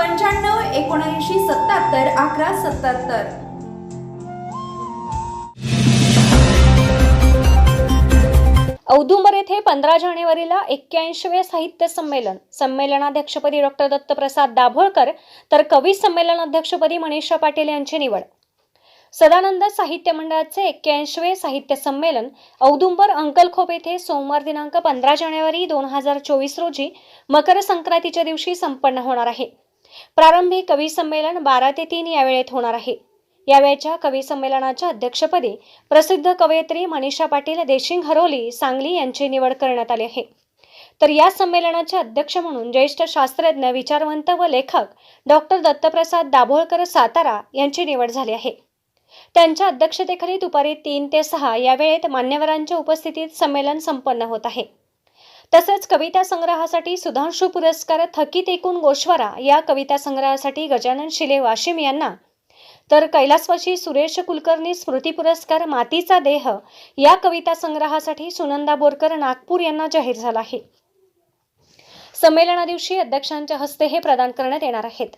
पंच्याण्णव एकोणऐंशी सत्याहत्तर अकरा सत्याहत्तर. औदुंबर येथे पंधरा जानेवारीला एक्क्याऐंशीवे साहित्य संमेलन. संमेलनाध्यक्षपदी डॉक्टर दत्तप्रसाद दाभोळकर तर कवी संमेलन अध्यक्षपदी मनीषा पाटील यांची निवड. सदानंद साहित्य मंडळाचे एक्क्याऐंशीवे साहित्य संमेलन औदुंबर अंकलखोप येथे सोमवार दिनांक पंधरा जानेवारी दोन हजार चोवीस रोजी मकर संक्रांतीच्या दिवशी संपन्न होणार आहे. प्रारंभी कवी संमेलन बारा ते तीन या वेळेत होणार आहे. यावेळच्या कवी संमेलनाच्या अध्यक्षपदी प्रसिद्ध कवयित्री मनीषा पाटील देशिंग हरोली सांगली यांची निवड करण्यात आली आहे. तर या संमेलनाचे अध्यक्ष म्हणून ज्येष्ठ शास्त्रज्ञ विचारवंत व लेखक डॉक्टर दत्तप्रसाद दाभोळकर सातारा यांची निवड झाली आहे. त्यांच्या अध्यक्षतेखाली दुपारी तीन ते सहा या वेळेत मान्यवरांच्या उपस्थितीत संमेलन संपन्न होत आहे. तसेच कविता संग्रहासाठी सुधांशू पुरस्कार थकीत एकूण गोश्वारा या कविता संग्रहासाठी गजानन शिले वाशिम यांना. तर कैलासवाशी सुरेश कुलकर्णी स्मृती पुरस्कार मातीचा देह या कविता संग्रहासाठी सुनंदा बोरकर नागपूर यांना जाहीर झाला आहे. संमेलना दिवशी अध्यक्षांच्या हस्ते हे प्रदान करण्यात येणार आहेत.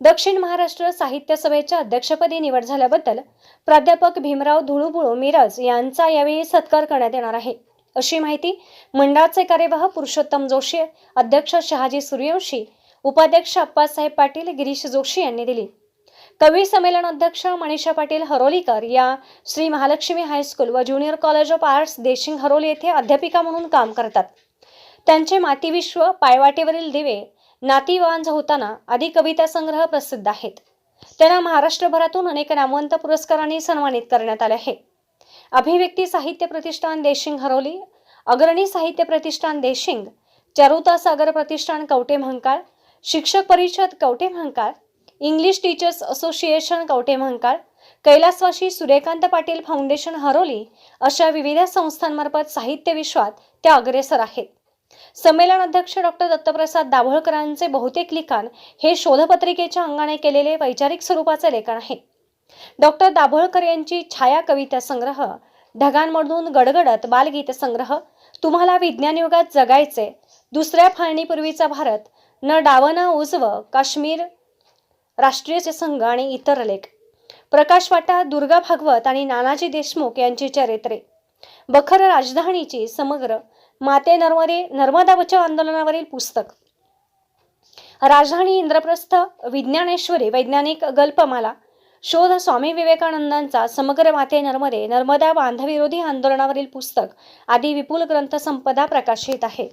दक्षिण महाराष्ट्र साहित्य सभेच्या अध्यक्षपदी निवड झाल्याबद्दल प्राध्यापक भीमराव धुळुबुळू मिरज यांचा यावेळी सत्कार करण्यात येणार आहे. अशी माहिती मंडळाचे कार्यवाह पुरुषोत्तम जोशी अध्यक्ष शहाजी सूर्यवंशी उपाध्यक्ष अप्पासाहेब पाटील गिरीश जोशी यांनी दिली. कवी संमेलन अध्यक्ष मनीषा पाटील हरोलीकर या श्री महालक्ष्मी हायस्कूल व junior college of arts Deshing Haroli येथे अध्यापिका म्हणून काम करतात. त्यांचे मातीविश्व पायवाटेवरील दिवे नातीवांज होताना आदी कविता संग्रह प्रसिद्ध आहेत. त्यांना महाराष्ट्रभरातून अनेक नामवंत पुरस्कारांनी सन्मानित करण्यात आले आहे अभिव्यक्ती साहित्य प्रतिष्ठान देशिंग हरोली अग्रणी साहित्य प्रतिष्ठान देशिंग चरुता सागर प्रतिष्ठान कवटे म्हंकाळ शिक्षक परिषद Kavathe Mahankal English teachers association Kavathe Mahankal कैलासवाशी Suryakant Patil foundation Haroli अशा विविध संस्थांमार्फत साहित्य विश्वात त्या अग्रेसर आहेत. संमेलन अध्यक्ष डॉक्टर दत्तप्रसाद दाभोळकरांचे बहुतेक लिखाण हे शोधपत्रिकेच्या अंगाने केलेले वैचारिक स्वरूपाचे लेखन आहे. डॉक्टर दाभोळकर यांची छाया कविता संग्रह ढगांमधून गडगडत बालगीत संग्रह तुम्हाला विज्ञान युगात जगायचे दुसऱ्या फाळणीपूर्वीचा भारत न डावना उजव काश्मीर राष्ट्रीय संघ आणि इतर लेख. प्रकाश वाटा दुर्गा भागवत आणि नानाजी देशमुख यांची चरित्रे. बखर राजधानीची समग्र माते नर्मदे नर्मदा बचाव आंदोलनावरील पुस्तक. राजधानी इंद्रप्रस्थ विज्ञानेश्वरी वैज्ञानिक गल्पमाला शोध स्वामी विवेकानंदांचा समग्र माते नर्मदे नर्मदा बांधविरोधी आंदोलनावरील पुस्तक आदी विपुल ग्रंथसंपदा प्रकाशित आहे.